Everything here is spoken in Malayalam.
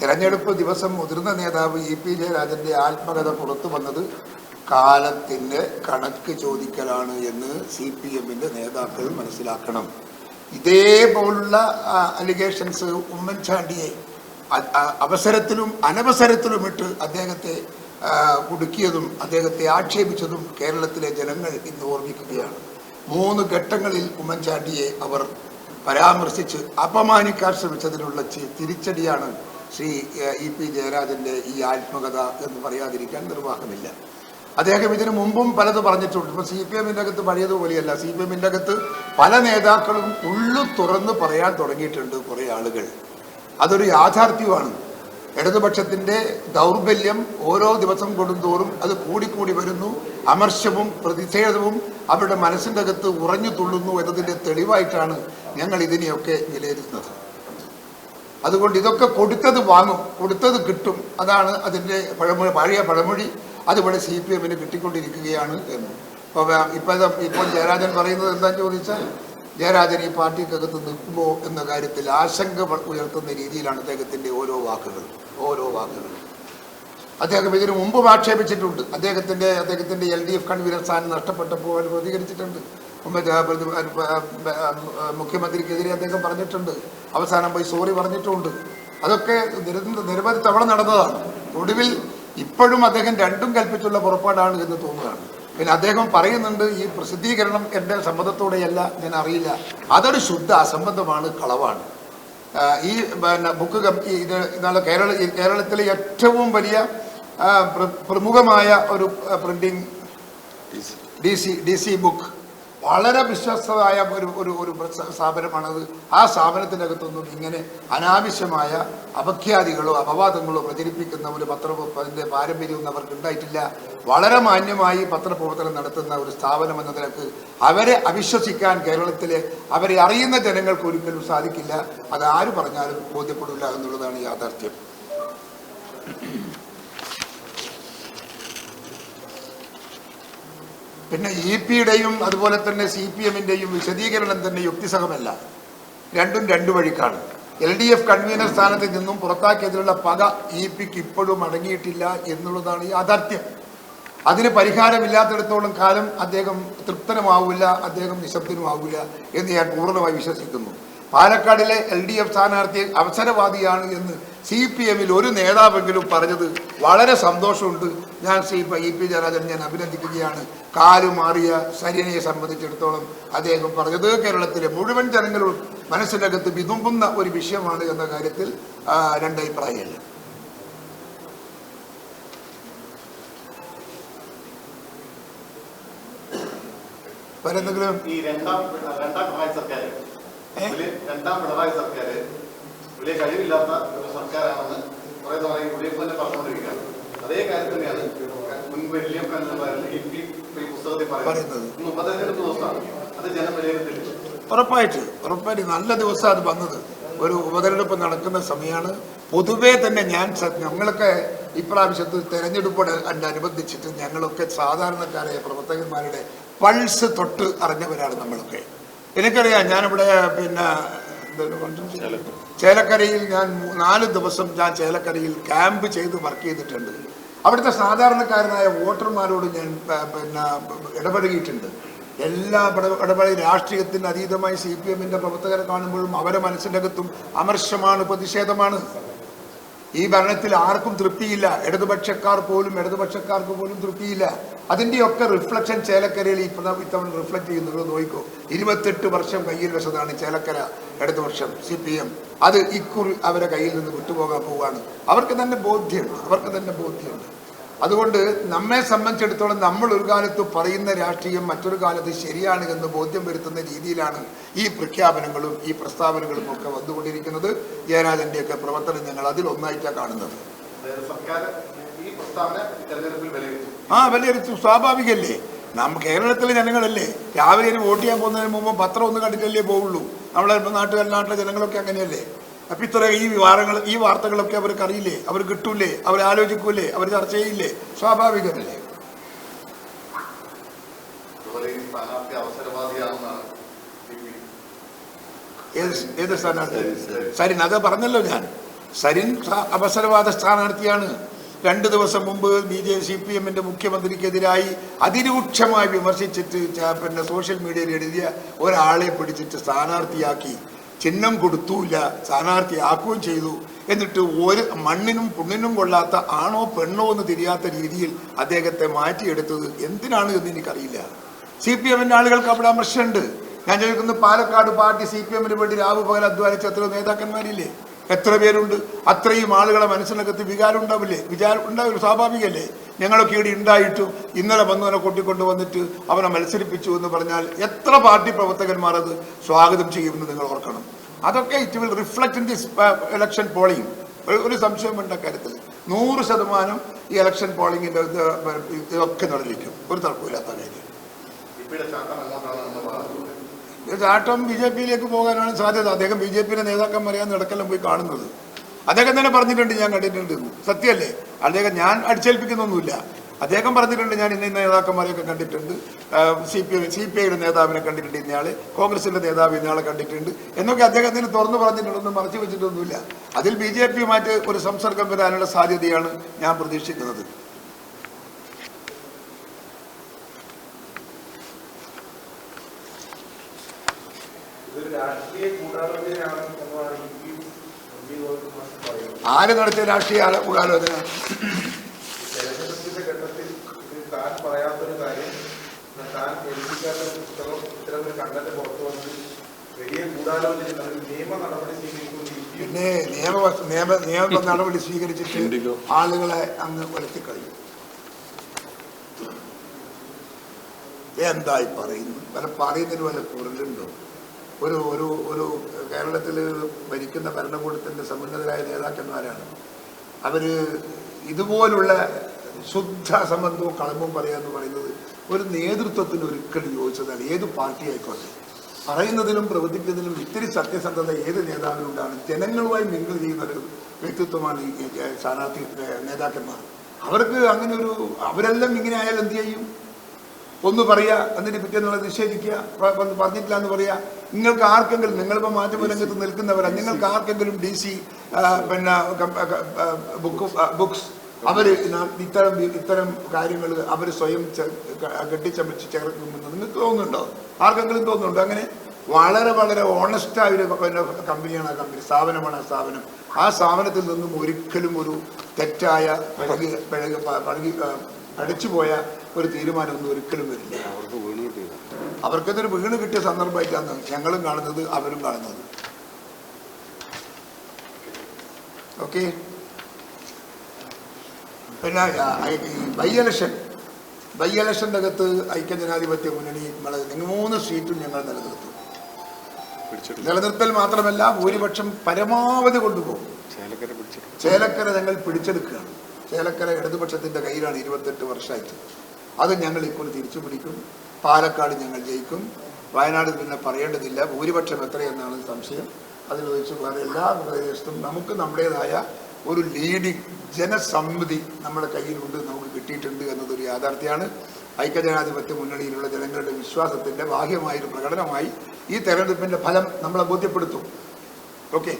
തിരഞ്ഞെടുപ്പ് ദിവസം മുതിർന്ന നേതാവ് ഇ പി ജയരാജന്റെ ആത്മകഥ പുറത്തു വന്നത് കാലത്തിന്റെ കണക്ക് ചോദിക്കലാണ് എന്ന് സി പി എമ്മിന്റെ നേതാക്കൾ മനസ്സിലാക്കണം. ഇതേപോലുള്ള അലിഗേഷൻസ് ഉമ്മൻചാണ്ടിയെ അവസരത്തിലും അനവസരത്തിലും ഇട്ട് അദ്ദേഹത്തെ കുടുക്കിയതും അദ്ദേഹത്തെ ആക്ഷേപിച്ചതും കേരളത്തിലെ ജനങ്ങൾ ഇന്ന് ഓർമ്മിക്കുകയാണ്. മൂന്ന് ഘട്ടങ്ങളിൽ ഉമ്മൻചാണ്ടിയെ അവർ പരാമർശിച്ച് അപമാനിക്കാൻ ശ്രമിച്ചതിനുള്ള തിരിച്ചടിയാണ് ശ്രീ ഇ പി ജയരാജന്റെ ഈ ആത്മകഥ എന്ന് പറയാതിരിക്കാൻ നിർവാഹമില്ല. അദ്ദേഹം ഇതിനു മുമ്പും പലത് പറഞ്ഞിട്ടുണ്ട്. ഇപ്പൊ സി പി എമ്മിന്റെ അകത്ത് പഴയതുപോലെയല്ല. സി പി എമ്മിന്റെ അകത്ത് പല നേതാക്കളും ഉള്ളു തുറന്ന് പറയാൻ തുടങ്ങിയിട്ടുണ്ട് കുറേ ആളുകൾ. അതൊരു യാഥാർത്ഥ്യമാണ്. ഇടതുപക്ഷത്തിന്റെ ദൗർബല്യം ഓരോ ദിവസം കൊടുന്തോറും അത് കൂടിക്കൂടി വരുന്നു. അമർഷവും പ്രതിഷേധവും അവരുടെ മനസ്സിന്റെ അകത്ത് ഉറഞ്ഞു തുള്ളുന്നു എന്നതിന്റെ തെളിവായിട്ടാണ് ഞങ്ങൾ ഇതിനെയൊക്കെ വിലയിരുത്തുന്നത്. അതുകൊണ്ട് ഇതൊക്കെ കൊടുത്തത് വാങ്ങും കൊടുത്തത് കിട്ടും. അതാണ് അതിന്റെ പഴമൊഴി പഴയ പഴമൊഴി അതിവിടെ സി പി എമ്മിന് കിട്ടിക്കൊണ്ടിരിക്കുകയാണ് എന്ന്. അപ്പോൾ ഇപ്പോൾ ഇപ്പോൾ ജയരാജൻ പറയുന്നത് എന്താ ചോദിച്ചാൽ ജയരാജൻ ഈ പാർട്ടിക്കകത്ത് നിൽക്കുമോ എന്ന കാര്യത്തിൽ ആശങ്ക ഉയർത്തുന്ന രീതിയിലാണ് അദ്ദേഹത്തിന്റെ ഓരോ വാക്കുകൾ ഓരോ വാക്കുകൾ. അദ്ദേഹം ഇതിനു മുമ്പും ആക്ഷേപിച്ചിട്ടുണ്ട്. അദ്ദേഹത്തിന്റെ അദ്ദേഹത്തിന്റെ എൽ ഡി എഫ് കൺവീനർ സ്ഥാനം നഷ്ടപ്പെട്ടപ്പോൾ അവർ പ്രതികരിച്ചിട്ടുണ്ട് മുഖ്യമന്ത്രിക്കെതിരെ അദ്ദേഹം പറഞ്ഞിട്ടുണ്ട്. അവസാനം പോയി സോറി പറഞ്ഞിട്ടുമുണ്ട് അതൊക്കെ നിര- നിരവധി തവണ നടന്നതാണ്. ഒടുവിൽ ഇപ്പോഴും അദ്ദേഹം രണ്ടും കൽപ്പിച്ചുള്ള പുറപ്പാടാണ് എന്ന് തോന്നുകയാണ്. പിന്നെ അദ്ദേഹം പറയുന്നുണ്ട് ഈ പ്രസിദ്ധീകരണം എന്റെ സമ്മതത്തോടെയല്ല ഞാൻ അറിയില്ല. അതൊരു ശുദ്ധ അസംബന്ധമാണ് കളവാണ്. ഈ പിന്നെ ബുക്ക് ഇത് ഇതാണ് കേരള കേരളത്തിലെ ഏറ്റവും വലിയ പ്രമുഖമായ ഒരു printing D C D C book വളരെ വിശ്വസ്തമായ ഒരു ഒരു ഒരു സ്ഥാപനമാണത്. ആ സ്ഥാപനത്തിനകത്തൊന്നും ഇങ്ങനെ അനാവശ്യമായ അപഖ്യാതികളോ അപവാദങ്ങളോ പ്രചരിപ്പിക്കുന്ന ഒരു പത്ര അതിന്റെ പാരമ്പര്യമൊന്നും അവർക്ക് ഉണ്ടായിട്ടില്ല. വളരെ മാന്യമായി പത്രപ്രവർത്തനം നടത്തുന്ന ഒരു സ്ഥാപനം എന്ന നിലയ്ക്ക് അവരെ അവിശ്വസിക്കാൻ കേരളത്തിലെ അവരെ അറിയുന്ന ജനങ്ങൾക്ക് ഒരിക്കലും സാധിക്കില്ല. അത് ആര് പറഞ്ഞാലും ബോധ്യപ്പെടില്ല എന്നുള്ളതാണ് യാഥാർത്ഥ്യം. പിന്നെ ഇ പിയുടെയും അതുപോലെ തന്നെ സി പി എമ്മിന്റെയും വിശദീകരണം തന്നെ യുക്തിസഹമല്ല. രണ്ടും രണ്ടു വഴിക്കാണ്. എൽ ഡി എഫ് കൺവീനർ സ്ഥാനത്ത് നിന്നും പുറത്താക്കിയതിലുള്ള പക ഇ പിക്ക് ഇപ്പോഴും അടങ്ങിയിട്ടില്ല എന്നുള്ളതാണ് യാഥാർത്ഥ്യം അതിന് പരിഹാരമില്ലാത്തിടത്തോളം കാലം അദ്ദേഹം തൃപ്തനുമാവില്ല അദ്ദേഹം നിശബ്ദനുമാവില്ല എന്ന് ഞാൻ പൂർണമായി വിശ്വസിക്കുന്നു. പാലക്കാടിലെ എൽ ഡി എഫ് സ്ഥാനാർത്ഥി അവസരവാദിയാണ് എന്ന് സി പി എമ്മിൽ ഒരു നേതാവെങ്കിലും പറഞ്ഞത് വളരെ സന്തോഷമുണ്ട്. ഞാൻ ശ്രീ ഇ പി ജയരാജൻ ഞാൻ അഭിനന്ദിക്കുകയാണ്. കാലു മാറിയ സരിനെ സംബന്ധിച്ചിടത്തോളം അദ്ദേഹം പറഞ്ഞത് കേരളത്തിലെ മുഴുവൻ ജനങ്ങളും മനസ്സിനകത്ത് വിതുമ്പുന്ന ഒരു വിഷയമാണ് എന്ന കാര്യത്തിൽ രണ്ടഭിപ്രായമില്ല. വേറെ എന്തെങ്കിലും ഈ രണ്ടാം രണ്ടാം സർക്കാർ രണ്ടാം പിണറായി സർക്കാർ വലിയ കഴിവില്ലാത്ത ഒരു സർക്കാരാണെന്ന് കുറെ തവണ എഫ് തന്നെ പറഞ്ഞുകൊണ്ടിരിക്കുകയാണ്. അതേ കാര്യം തന്നെയാണ് മുൻ വലിയ പി ഈ പുസ്തകത്തിൽ പറയുന്നത്. ഉപതെരഞ്ഞെടുപ്പ് ദിവസമാണ്. അത് ജനം വിലയിരുത്തില്ല ഉറപ്പായിട്ട് ഉറപ്പായിട്ട് നല്ല ദിവസം അത് വന്നത്. ഒരു ഉപതെരഞ്ഞെടുപ്പ് നടക്കുന്ന സമയമാണ്. പൊതുവേ തന്നെ ഞാൻ ഞങ്ങളൊക്കെ ഇപ്രാവശ്യത്ത് തെരഞ്ഞെടുപ്പോട് അനുബന്ധിച്ചിട്ട് ഞങ്ങളൊക്കെ സാധാരണക്കാരായ പ്രവർത്തകന്മാരുടെ പൾസ് തൊട്ട് അറിഞ്ഞവരാണ് നമ്മളൊക്കെ. എനിക്കറിയാം ഞാനിവിടെ പിന്നെ ചേലക്കരയിൽ ഞാൻ നാല് ദിവസം ഞാൻ ചേലക്കരയിൽ ക്യാമ്പ് ചെയ്ത് വർക്ക് ചെയ്തിട്ടുണ്ട്. അവിടുത്തെ സാധാരണക്കാരനായ വോട്ടർമാരോട് ഞാൻ പിന്നെ ഇടപഴകിയിട്ടുണ്ട്. എല്ലാ ഇട- ഇടപെടൽ രാഷ്ട്രീയത്തിന് അതീതമായി സി പി എമ്മിന്റെ പ്രവർത്തകരെ കാണുമ്പോഴും അവരെ മനസ്സിനകത്തും അമർശമാണ് അമർഷമാണ് പ്രതിഷേധമാണ്. ഈ ഭരണത്തിൽ ആർക്കും തൃപ്തിയില്ല. ഇടതുപക്ഷക്കാർ പോലും ഇടതുപക്ഷക്കാർക്ക് പോലും തൃപ്തിയില്ല. അതിന്റെയൊക്കെ റിഫ്ലക്ഷൻ ചേലക്കരയിൽ ഇപ്പം ഇത്തവണ റിഫ്ലക്ട് ചെയ്യുന്നത് നോക്കൂ ഇരുപത്തെട്ട് വർഷം കയ്യിൽ വെച്ചതാണ് ചേലക്കര ഇടതുപക്ഷം സി പി എം. അത് ഇക്കുറി അവരെ കയ്യിൽ നിന്ന് വിട്ടുപോകാൻ പോവുകയാണ്. അവർക്ക് തന്നെ ബോധ്യമുണ്ട്. അവർക്ക് തന്നെ ബോധ്യമുണ്ട്. അതുകൊണ്ട് നമ്മെ സംബന്ധിച്ചിടത്തോളം നമ്മൾ ഒരു കാലത്ത് പറയുന്ന രാഷ്ട്രീയം മറ്റൊരു കാലത്ത് ശരിയാണ് എന്ന് ബോധ്യം വരുത്തുന്ന രീതിയിലാണ് ഈ പ്രഖ്യാപനങ്ങളും ഈ പ്രസ്താവനകളും ഒക്കെ വന്നുകൊണ്ടിരിക്കുന്നത്. ജയരാജന്റെയൊക്കെ പ്രവർത്തനം ഞങ്ങൾ അതിൽ ഒന്നായിട്ടാണ് കാണുന്നത്. ആ വിലയിരുത്തും. സ്വാഭാവികല്ലേ? നമ്മ കേരളത്തിലെ ജനങ്ങളല്ലേ? രാവിലെ വോട്ട് ചെയ്യാൻ പോകുന്നതിന് മുമ്പ് പത്രം ഒന്ന് കണ്ടിട്ടല്ലേ പോവുള്ളൂ? നമ്മളെ നാട്ടുകാർ നാട്ടിലെ ജനങ്ങളൊക്കെ അങ്ങനെയല്ലേ? അപ്പം ഇത്ര ഈ വാരങ്ങൾ ഈ വാർത്തകളൊക്കെ അവർക്ക് അറിയില്ലേ? അവർ കിട്ടൂലേ? അവർ ആലോചിക്കൂലേ? അവർ ചർച്ച ചെയ്യില്ലേ? സ്വാഭാവികമല്ലേ? ഏത് സ്ഥാനാർത്ഥി? സരിൻ അത് പറഞ്ഞല്ലോ ഞാൻ. സരിൻ അവസരവാദ സ്ഥാനാർത്ഥിയാണ്. രണ്ട് ദിവസം മുമ്പ് ബി ജെ സി പി എമ്മിന്റെ മുഖ്യമന്ത്രിക്കെതിരായി അതിരൂക്ഷമായി വിമർശിച്ചിട്ട് പിന്നെ സോഷ്യൽ മീഡിയയിൽ എഴുതിയ ഒരാളെ പിടിച്ചിട്ട് സ്ഥാനാർത്ഥിയാക്കി. ചിഹ്നം കൊടുത്തൂല്ല സ്ഥാനാർത്ഥിയാക്കുകയും ചെയ്തു. എന്നിട്ട് ഒരു മണ്ണിനും പുണ്ണിനും കൊള്ളാത്ത ആണോ പെണ്ണോ എന്ന് തിരിയാത്ത രീതിയിൽ അദ്ദേഹത്തെ മാറ്റിയെടുത്തത് എന്തിനാണ് എന്ന് എനിക്കറിയില്ല. സി പി എമ്മിന്റെ ആളുകൾക്ക് അവിടെ അമർശമുണ്ട് ഞാൻ ചോദിക്കുന്നു പാലക്കാട് പാർട്ടി സി പി എമ്മിന് വേണ്ടി രാവ് പകൽ അധ്വാനിച്ച എത്രയോ നേതാക്കന്മാരില്ലേ? എത്ര പേരുണ്ട്? അത്രയും ആളുകളെ മനസ്സിനകത്ത് വികാരം ഉണ്ടാവില്ലേ? വിചാരം ഉണ്ടാവില്ല? സ്വാഭാവികമല്ലേ ഞങ്ങളൊക്കെ ഇവിടെ ഉണ്ടായിട്ടും ഇന്നലെ വന്നവനെ കൊട്ടിക്കൊണ്ട് വന്നിട്ട് അവനെ മത്സരിപ്പിച്ചു എന്ന് പറഞ്ഞാൽ എത്ര പാർട്ടി പ്രവർത്തകന്മാർ അത് സ്വാഗതം ചെയ്യുമെന്ന് നിങ്ങൾ ഓർക്കണം. അതൊക്കെ it will reflect in this election polling ഒരു സംശയം വേണ്ട കാര്യത്തിൽ. നൂറ് ശതമാനം ഈ ഇലക്ഷൻ പോളിങ്ങിന്റെ ഇത് ഇതൊക്കെ നടന്നിരിക്കും. ഒരു തർക്കമില്ലാത്ത കാര്യം. ചാട്ടം ബി ജെ പിയിലേക്ക് പോകാനാണ് സാധ്യത. അദ്ദേഹം ബി ജെ പിയിലെ നേതാക്കന്മാരെയാണ് ഇടക്കെല്ലാം പോയി കാണുന്നത്. അദ്ദേഹം തന്നെ പറഞ്ഞിട്ടുണ്ട് ഞാൻ കണ്ടിട്ടുണ്ട്. സത്യമല്ലേ? അദ്ദേഹം ഞാൻ അടിച്ചേൽപ്പിക്കുന്നൊന്നുമില്ല. അദ്ദേഹം പറഞ്ഞിട്ടുണ്ട് ഞാൻ ഇന്ന നേതാക്കന്മാരെയൊക്കെ കണ്ടിട്ടുണ്ട്. സി പി സി പി ഐയുടെ നേതാവിനെ കണ്ടിട്ടുണ്ട് ഇന്നയാൾ. കോൺഗ്രസിന്റെ നേതാവ് ഇന്നയാളെ കണ്ടിട്ടുണ്ട്. എന്നൊക്കെ അദ്ദേഹത്തിന് തുറന്നു പറഞ്ഞിട്ടുണ്ടെന്ന് മറച്ചു വെച്ചിട്ടൊന്നുമില്ല. അതിൽ ബി ജെ പിയുമായിട്ട് ഒരു സംസർഗം വരാനുള്ള സാധ്യതയാണ് ഞാൻ പ്രതീക്ഷിക്കുന്നത്. രാഷ്ട്രീയ ഗൂഢാലോചനയാണ് എന്നാണ് ഈ ആര് നടത്തിയ രാഷ്ട്രീയ ഗൂഢാലോചന തെരഞ്ഞെടുപ്പിന്റെ ഘട്ടത്തിൽ താൻ പറയാത്തൊരു കാര്യം താൻ എഴുതിക്കാത്ത ഒരു പുസ്തകം ഇത്തരമൊരു കണ്ടന്റ് പുറത്തു വന്ന് വലിയ ഗൂഢാലോചന ഒരു നിയമ നടപടി സ്വീകരിക്കുന്ന ഈ പിന്നെ നിയമ നിയമ നിയമ നടപടി സ്വീകരിച്ചിട്ട് ആളുകളെ അങ്ങ് വരുത്തിക്കളയും എന്തായി പറയുന്നു? പല പറയുന്നതിന് വല്ല പൊരുളുണ്ടോ ഒരു ഒരു ഒരു കേരളത്തിൽ ഭരിക്കുന്ന ഭരണകൂടത്തിന്റെ സമുന്നതരായ നേതാക്കന്മാരാണ്. അവർ ഇതുപോലുള്ള ശുദ്ധ സംബന്ധവും കളമ്പും പറയാന്ന് പറയുന്നത് ഒരു നേതൃത്വത്തിന് ഒരിക്കലും യോജിച്ചതാണ് ഏത് പാർട്ടി ആയിക്കോട്ടെ പറയുന്നതിലും പ്രവർത്തിക്കുന്നതിലും ഇത്തിരി സത്യസന്ധത ഏത് നേതാവിനുണ്ടാണ് ജനങ്ങളുമായി മിങ്കിൾ ചെയ്യുന്ന ഒരു വ്യക്തിത്വമാണ് ഈ സ്ഥാനാർത്ഥി നേതാക്കന്മാർ. അവർക്ക് അങ്ങനെ ഒരു അവരെല്ലാം ഇങ്ങനെ ആയാൽ എന്ത് ചെയ്യും? ഒന്ന് പറയുക എന്നിട്ട് പിറ്റേന്നുള്ളത് നിഷേധിക്കുക പറഞ്ഞിട്ടില്ല എന്ന് പറയാ നിങ്ങൾക്ക് ആർക്കെങ്കിലും നിങ്ങളിപ്പോൾ മാധ്യമ രംഗത്ത് നിൽക്കുന്നവരാ നിങ്ങൾക്ക് ആർക്കെങ്കിലും ഡി സി പിന്നെ ബുക്ക് ബുക്സ് അവർ ഇത്തരം ഇത്തരം കാര്യങ്ങൾ അവർ സ്വയം കെട്ടിച്ചമച്ച് ചേർക്കുമെന്ന് നിങ്ങൾക്ക് തോന്നുന്നുണ്ടോ? ആർക്കെങ്കിലും തോന്നുന്നുണ്ടോ അങ്ങനെ? വളരെ വളരെ ഓണസ്റ്റായ ഒരു പിന്നെ കമ്പനിയാണ് ആ കമ്പനി. സ്ഥാപനമാണ് ആ സ്ഥാപനം. ആ സ്ഥാപനത്തിൽ നിന്നും ഒരിക്കലും ഒരു തെറ്റായ പഴകി പഴകി പഴകി അടിച്ചുപോയ ഒരു തീരുമാനമൊന്നും ഒരിക്കലും വരില്ല. അവർക്കതൊരു വീണ് കിട്ടിയ സന്ദർഭമായിട്ടാണ് ഞങ്ങളും കാണുന്നത് അവരും കാണുന്നത്. ഓക്കെ പിന്നെ ബൈ ഇലക്ഷൻ. ബൈ ഇലക്ഷന്റെ അകത്ത് ഐക്യജനാധിപത്യ മുന്നണി നമ്മളെ നിങ്ങൾ മൂന്ന് സീറ്റും ഞങ്ങൾ നിലനിർത്തും. നിലനിർത്തൽ മാത്രമല്ല ഭൂരിപക്ഷം പരമാവധി കൊണ്ടുപോകും. ചേലക്കര ഞങ്ങൾ പിടിച്ചെടുക്കുകയാണ്. ചേലക്കര ഇടതുപക്ഷത്തിന്റെ കയ്യിലാണ് ഇരുപത്തെട്ട് വർഷമായിട്ട്. അത് ഞങ്ങൾ ഇപ്പോൾ തിരിച്ചു പിടിക്കും പാലക്കാട് ഞങ്ങൾ ജയിക്കും. വയനാട് പിന്നെ പറയേണ്ടതില്ല. ഭൂരിപക്ഷം എത്രയെന്നാണ് സംശയം. അതിൽ വെച്ച് വേറെ എല്ലാ പ്രദേശത്തും നമുക്ക് നമ്മുടേതായ ഒരു ലീഡിംഗ് ജനസമ്മതി നമ്മുടെ കയ്യിലുണ്ട് നമുക്ക് കിട്ടിയിട്ടുണ്ട് എന്നതൊരു യാഥാർത്ഥ്യമാണ്. ഐക്യജനാധിപത്യ മുന്നണിയിലുള്ള ജനങ്ങളുടെ വിശ്വാസത്തിന്റെ ബാഹ്യമായൊരു പ്രകടനമായി ഈ തെരഞ്ഞെടുപ്പിന്റെ ഫലം നമ്മളെ ബോധ്യപ്പെടുത്തും. ഓക്കെ